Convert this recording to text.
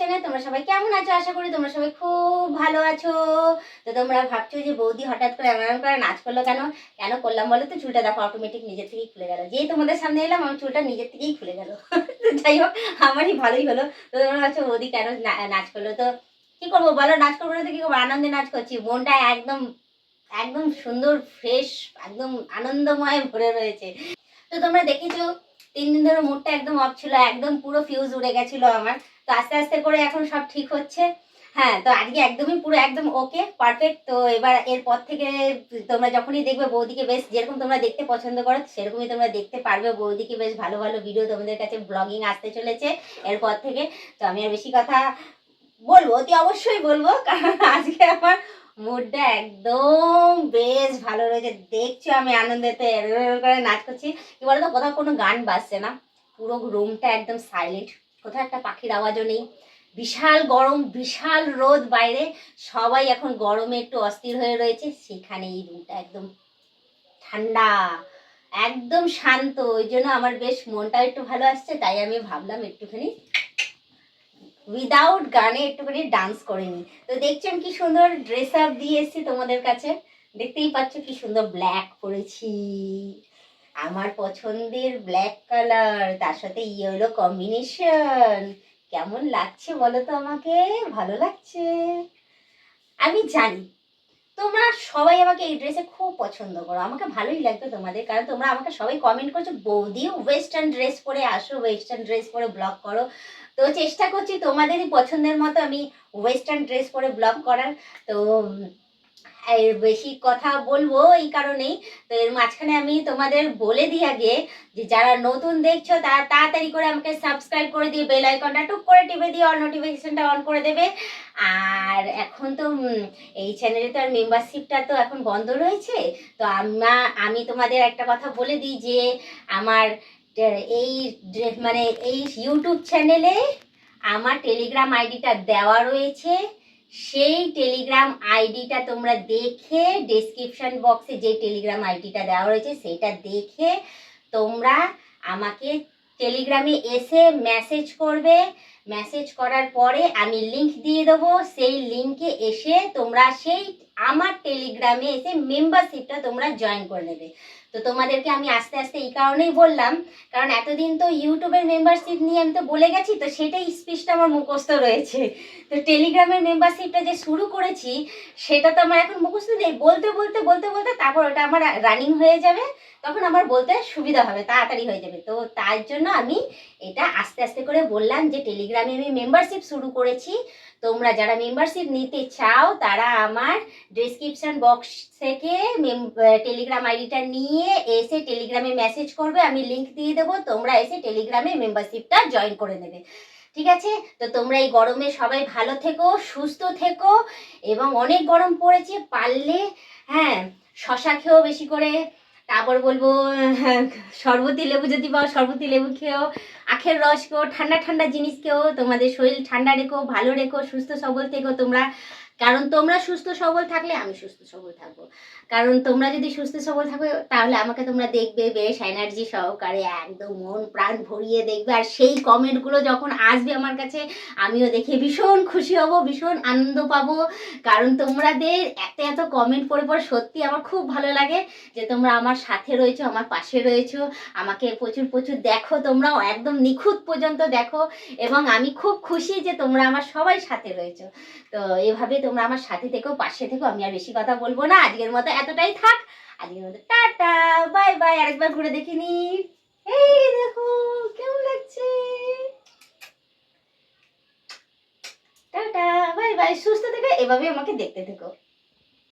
Channel তোমরা সবাই কেমন আছো? আশা করি তোমরা সবাই খুব ভালো আছো। তো তোমরা ভাবছ যে বৌদি হঠাৎ করে এমন করে নাচ করল কেন? কেন করলাম বলো তো? চুলটা দেখো অটোমেটিক নিজের থেকেই খুলে গেল। যেই তোমাদের সামনে এলাম, আমার চুলটা নিজের থেকেই খুলে গেল। যাই হোক, আমারই ভালোই হলো। তো তোমরা ভাবছ, বৌদি কেন নাচ করল? তো কি করব বলো? নাচ করব না তো কি করব? আনন্দে নাচ করছি। মনটা একদম একদম সুন্দর ফ্রেশ একদম আনন্দময় ভরে রয়েছে। তো তোমরা দেখেছ তিন দিন ধরে মুডটা একদম অফ ছিল, একদম পুরো ফিউজ উড়ে গেছিল আমার। তো আস্তে আস্তে করে এখন সব ঠিক হচ্ছে। হ্যাঁ তো আজকে একদমই পুরো একদম ওকে পারফেক্ট তো এবার এরপর থেকে তোমরা যখনই দেখবে বৌদিকে বেশ যেরকম তোমরা দেখতে পছন্দ করো, সেরকমই তোমরা দেখতে পারবে। বৌদিকে বেশ ভালো ভালো ভিডিও তোমাদের কাছে ব্লগিং আসতে চলেছে এরপর থেকে। তো আমি আর বেশি কথা বলব, অতি অবশ্যই বলব, কারণ আজকে আমার মুডটা একদম বেশ ভালো রয়েছে। দেখছ আমি আনন্দেতে করে নাচ করছি। কি বলতো, কোথাও কোনো গান বাজছে না। পুরো রুমটা একদম সাইলেন্ট কোথাও একটা পাখির আওয়াজও নেই। বিশাল গরম, বিশাল রোদ বাইরে। সবাই এখন গরমে একটু অস্থির হয়ে রয়েছে। সেখানে এই রুমটা একদম ঠান্ডা, একদম শান্ত। ওই জন্য আমার বেশ মনটা একটু ভালো আসছে, তাই আমি ভাবলাম একটুখানি উইদাউট গানে একটুখানি ডান্স করে নিই তো দেখছেন কি সুন্দর ড্রেস আপ দিয়ে এসেছি তোমাদের কাছে। দেখতেই পাচ্ছ কি সুন্দর ব্ল্যাক পরেছি। আমার পছন্দের ব্ল্যাক কালার তার সাথে ইয়েলো কম্বিনেশন কেমন লাগছে বলো তো আমাকে? ভালো লাগছে। আমি জানি, তোমরা সবাই আমাকে এই ড্রেসে খুব পছন্দ করো। আমাকে ভালোই লাগতো তোমাদের, কারণ তোমরা আমাকে সবাই কমেন্ট করছ বৌদি ওয়েস্টার্ন ড্রেস পরে আসো ওয়েস্টার্ন ড্রেস পরে ব্লগ করো। তো চেষ্টা করছি তোমাদেরই পছন্দের মতো আমি ওয়েস্টার্ন ড্রেস পরে ব্লগ করার। তো বেশি কথা বলব এই কারণেই। তো এর মাঝখানে আমি তোমাদের বলে দিই আগে যে যারা নতুন দেখছ তারা তাড়াতাড়ি করে আমাকে সাবস্ক্রাইব করে দিয়ে বেল আইকনটা টুক করে টিপে দিয়ে অল নোটিফিকেশনটা অন করে দেবে। আর এখন তো এই চ্যানেলে তো আর মেম্বারশিপটা তো এখন বন্ধ রয়েছে। তো আমা, আমি তোমাদের একটা কথা বলে দিই যে আমার এই মানে এই ইউটিউব চ্যানেলে আমার টেলিগ্রাম আইডিটা দেওয়া রয়েছে। সেই টেলিগ্রাম আইডিটা তোমরা দেখে ডেসক্রিপশন বক্সে যে টেলিগ্রাম আইডিটা দেওয়া রয়েছে সেটা দেখে তোমরা আমাকে টেলিগ্রামে এসে মেসেজ করবে। মেসেজ করার পরে আমি লিংক দিয়ে দেবো। সেই লিংকে এসে তোমরা সেই আমার টেলিগ্রামে এসে মেম্বারশিপটা তোমরা জয়েন করে নেবে। তো তোমাদেরকে আমি আস্তে আস্তে এই কারণেই বললাম, কারণ এতদিন তো ইউটিউবের মেম্বারশিপ নিয়ে আমি তো বলে গেছি, তো সেটাই স্পিচটা আমার মুখস্থ রয়েছে। তো টেলিগ্রামের মেম্বারশিপটা যে শুরু করেছি, সেটা তো আমার এখন মুখস্থ নেই। বলতে বলতে বলতে বলতে তারপর ওটা আমার রানিং হয়ে যাবে, তখন আমার বলতে সুবিধা হবে, তাড়াতাড়ি হয়ে যাবে। তো তার জন্য আমি এটা আস্তে আস্তে করে বললাম যে টেলিগ্রামে আমি মেম্বারশিপ শুরু করেছি। তোমরা যারা মেম্বারশিপ নিতে চাও, তারা আমার ডেসক্রিপশন বক্স থেকে টেলিগ্রাম আইডিটা নিয়ে এসে টেলিগ্রামে মেসেজ করবে, আমি লিঙ্ক দিয়ে দেবো, তোমরা এসে টেলিগ্রামে মেম্বারশিপটা জয়েন করে নেবে। ঠিক আছে? তো তোমরা এই গরমে সবাই ভালো থেকো, সুস্থ থেকো এবং অনেক গরম পড়েছে, পারলে হ্যাঁ শশা খেয়েও বেশি করে তারপর বলব, শরবতি লেবু যদি পাও, শরবতি লেবু খেয়েও, আখের রস খেও ঠান্ডা ঠান্ডা জিনিস খেও তোমাদের শরীর ঠান্ডা রেখো, ভালো রেখো, সুস্থ সবল থেকো, তোমরা কারণ তোমরা সুস্থ সবল থাকলে আমি সুস্থ সবল থাকব। কারণ তোমরা যদি সুস্থ সবল থাকো, তাহলে আমাকে তোমরা দেখবে, বেশ এনার্জি সহকারে একদম মন প্রাণ ভরিয়ে দেখবে। আর সেই কমেন্টগুলো যখন আসবে আমার কাছে, আমিও দেখে ভীষণ খুশি হব, ভীষণ আনন্দ পাবো। কারণ তোমাদের এত এত কমেন্ট পড়ে পড়ে সত্যি আমার খুব ভালো লাগে যে তোমরা আমার সাথে রয়েছো, আমার পাশে রয়েছো। আমাকে প্রচুর প্রচুর দেখো, তোমরাও একদম নিখুঁত পর্যন্ত দেখো। এবং আমি খুব খুশি যে তোমরা আমার সবাই সাথে রয়েছো। তো এভাবে তোমরা আমার সাথে থেকেও পাশে থেকো, আমি আর বেশি কথা বলব না। আজকের মতো এতটাই থাক। আজকের মতো টাটা, বাই বাই, আরেকবার ঘুরে দেখিনি এই দেখো, কেমন লাগছে? টাটা, বাই বাই, সুস্থ থেকে এভাবে আমাকে দেখতে থেকো।